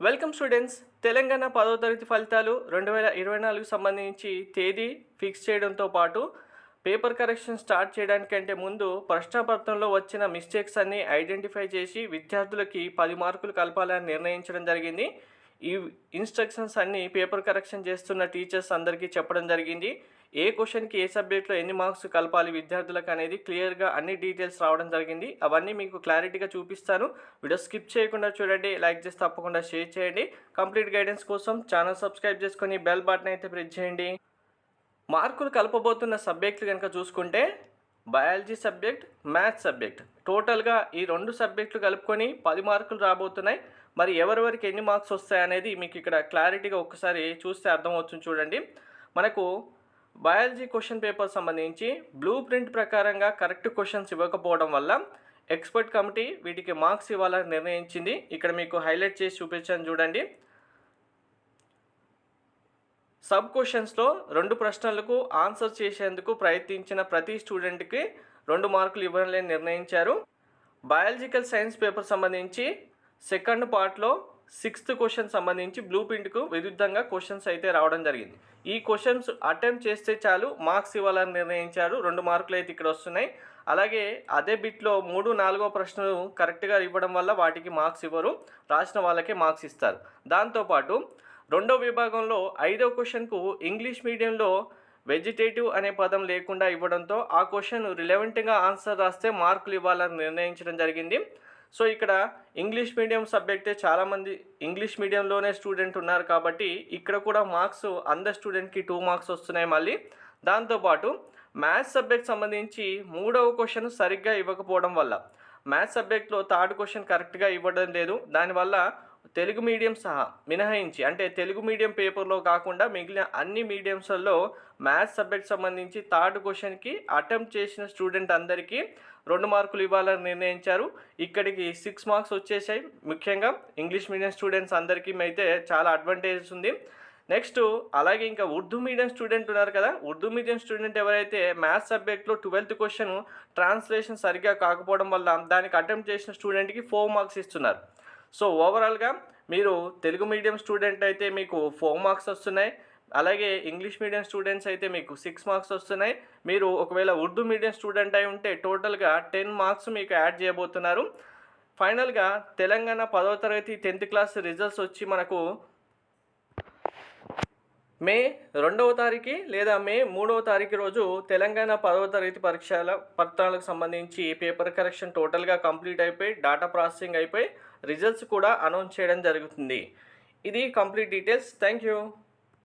Welcome students Telangana పదో తరగతి ఫలితాలు రెండు వేల ఇరవై నాలుగు సంబంధించి తేదీ ఫిక్స్ చేయడంతో పాటు పేపర్ కరెక్షన్ స్టార్ట్ చేయడానికంటే ముందు ప్రశ్నపత్రంలో వచ్చిన మిస్టేక్స్ అన్ని ఐడెంటిఫై చేసి విద్యార్థులకి పది మార్కులు కలపాలని నిర్ణయించడం జరిగింది. ఈ ఇన్స్ట్రక్షన్స్ అన్ని పేపర్ కరెక్షన్ చేస్తున్న టీచర్స్ అందరికీ చెప్పడం జరిగింది. ఏ క్వశ్చన్కి ఏ సబ్జెక్ట్లో ఎన్ని మార్క్స్ కలపాలి విద్యార్థులకు అనేది క్లియర్గా అన్ని డీటెయిల్స్ రావడం జరిగింది. అవన్నీ మీకు క్లారిటీగా చూపిస్తాను. వీడియో స్కిప్ చేయకుండా చూడండి. లైక్ చేసి తప్పకుండా షేర్ చేయండి. కంప్లీట్ గైడెన్స్ కోసం ఛానల్ సబ్స్క్రైబ్ చేసుకొని బెల్ బటన్ అయితే ప్రెస్ చేయండి. మార్కులు కలపబోతున్న సబ్జెక్టులు కనుక చూసుకుంటే బయాలజీ సబ్జెక్ట్ మ్యాథ్స్ సబ్జెక్ట్. టోటల్గా ఈ రెండు సబ్జెక్టులు కలుపుకొని పది మార్కులు రాబోతున్నాయి. మరి ఎవరెవరికి ఎన్ని మార్క్స్ వస్తాయనేది మీకు ఇక్కడ క్లారిటీగా ఒక్కసారి చూస్తే అర్థమవుతుంది చూడండి. మనకు బయాలజీ క్వశ్చన్ పేపర్ సంబంధించి బ్లూ ప్రింట్ ప్రకారంగా కరెక్ట్ క్వశ్చన్స్ ఇవ్వకపోవడం వల్ల ఎక్స్పర్ట్ కమిటీ వీటికి మార్క్స్ ఇవ్వాలని నిర్ణయించింది. ఇక్కడ మీకు హైలైట్ చేసి చూపించాను చూడండి. సబ్ క్వశ్చన్స్లో రెండు ప్రశ్నలకు ఆన్సర్ చేసేందుకు ప్రయత్నించిన ప్రతి స్టూడెంట్కి రెండు మార్కులు ఇవ్వాలని నిర్ణయించారు. బయాలజికల్ సైన్స్ పేపర్ సంబంధించి సెకండ్ పార్ట్లో సిక్స్త్ క్వశ్చన్ సంబంధించి బ్లూ ప్రింట్కు విరుద్ధంగా క్వశ్చన్స్ అయితే రావడం జరిగింది. ఈ క్వశ్చన్స్ అటెంప్ట్ చేస్తే చాలు మార్క్స్ ఇవ్వాలని నిర్ణయించారు. రెండు మార్కులు అయితే ఇక్కడ వస్తున్నాయి. అలాగే అదే బిట్లో మూడు నాలుగో ప్రశ్నలు కరెక్ట్గా ఇవ్వడం వల్ల వాటికి మార్క్స్ ఇవ్వరు. రాసిన వాళ్ళకే మార్క్స్ ఇస్తారు. దాంతోపాటు రెండో విభాగంలో ఐదో క్వశ్చన్కు ఇంగ్లీష్ మీడియంలో వెజిటేటివ్ అనే పదం లేకుండా ఇవ్వడంతో ఆ క్వశ్చన్ రిలవెంట్గా ఆన్సర్ రాస్తే మార్కులు ఇవ్వాలని నిర్ణయించడం జరిగింది. సో ఇక్కడ ఇంగ్లీష్ మీడియం సబ్జెక్టే చాలామంది ఇంగ్లీష్ మీడియంలోనే స్టూడెంట్ ఉన్నారు కాబట్టి ఇక్కడ కూడా మార్క్స్ అందరి స్టూడెంట్కి టూ మార్క్స్ వస్తున్నాయి మళ్ళీ. దాంతోపాటు మ్యాథ్స్ సబ్జెక్ట్ సంబంధించి మూడవ క్వశ్చన్ సరిగ్గా ఇవ్వకపోవడం వల్ల మ్యాథ్స్ సబ్జెక్ట్లో థర్డ్ క్వశ్చన్ కరెక్ట్గా ఇవ్వడం లేదు. దానివల్ల తెలుగు మీడియం సహా మినహాయించి అంటే తెలుగు మీడియం పేపర్లో కాకుండా మిగిలిన అన్ని మీడియంస్లలో మ్యాథ్స్ సబ్జెక్ట్ సంబంధించి థర్డ్ క్వశ్చన్కి అటెంప్ట్ చేసిన స్టూడెంట్ అందరికీ రెండు మార్కులు ఇవ్వాలని నిర్ణయించారు. ఇక్కడికి సిక్స్ మార్క్స్ వచ్చేసాయి. ముఖ్యంగా ఇంగ్లీష్ మీడియం స్టూడెంట్స్ అందరికీ అయితే చాలా అడ్వాంటేజెస్ ఉంది. నెక్స్ట్ అలాగే ఇంకా ఉర్దూ మీడియం స్టూడెంట్ ఉన్నారు కదా ఉర్దూ మీడియం స్టూడెంట్ ఎవరైతే మ్యాథ్స్ సబ్జెక్ట్లో ట్వెల్త్ క్వశ్చన్ ట్రాన్స్లేషన్ సరిగ్గా కాకపోవడం వల్ల దానికి అటెంప్ట్ చేసిన స్టూడెంట్కి ఫోర్ మార్క్స్ ఇస్తున్నారు. సో ఓవరాల్గా మీరు తెలుగు మీడియం స్టూడెంట్ అయితే మీకు ఫోర్ మార్క్స్ వస్తున్నాయి. అలాగే ఇంగ్లీష్ మీడియం స్టూడెంట్స్ అయితే మీకు సిక్స్ మార్క్స్ వస్తున్నాయి. మీరు ఒకవేళ ఉర్దూ మీడియం స్టూడెంట్ అయి ఉంటే టోటల్గా టెన్ మార్క్స్ మీకు యాడ్ చేయబోతున్నారు. ఫైనల్గా తెలంగాణ పదవ తరగతి టెన్త్ క్లాస్ రిజల్ట్స్ వచ్చి మనకు మే రెండవ తారీఖు లేదా మే మూడవ తారీఖు రోజు తెలంగాణ పదవ తరగతి పరీక్షల పత్రాలకు సంబంధించి పేపర్ కరెక్షన్ టోటల్గా కంప్లీట్ అయిపోయి డాటా ప్రాసెసింగ్ అయిపోయి రిజల్ట్స్ కూడా అనౌన్స్ చేయడం జరుగుతుంది. ఇది కంప్లీట్ డీటెయిల్స్ థ్యాంక్ యూ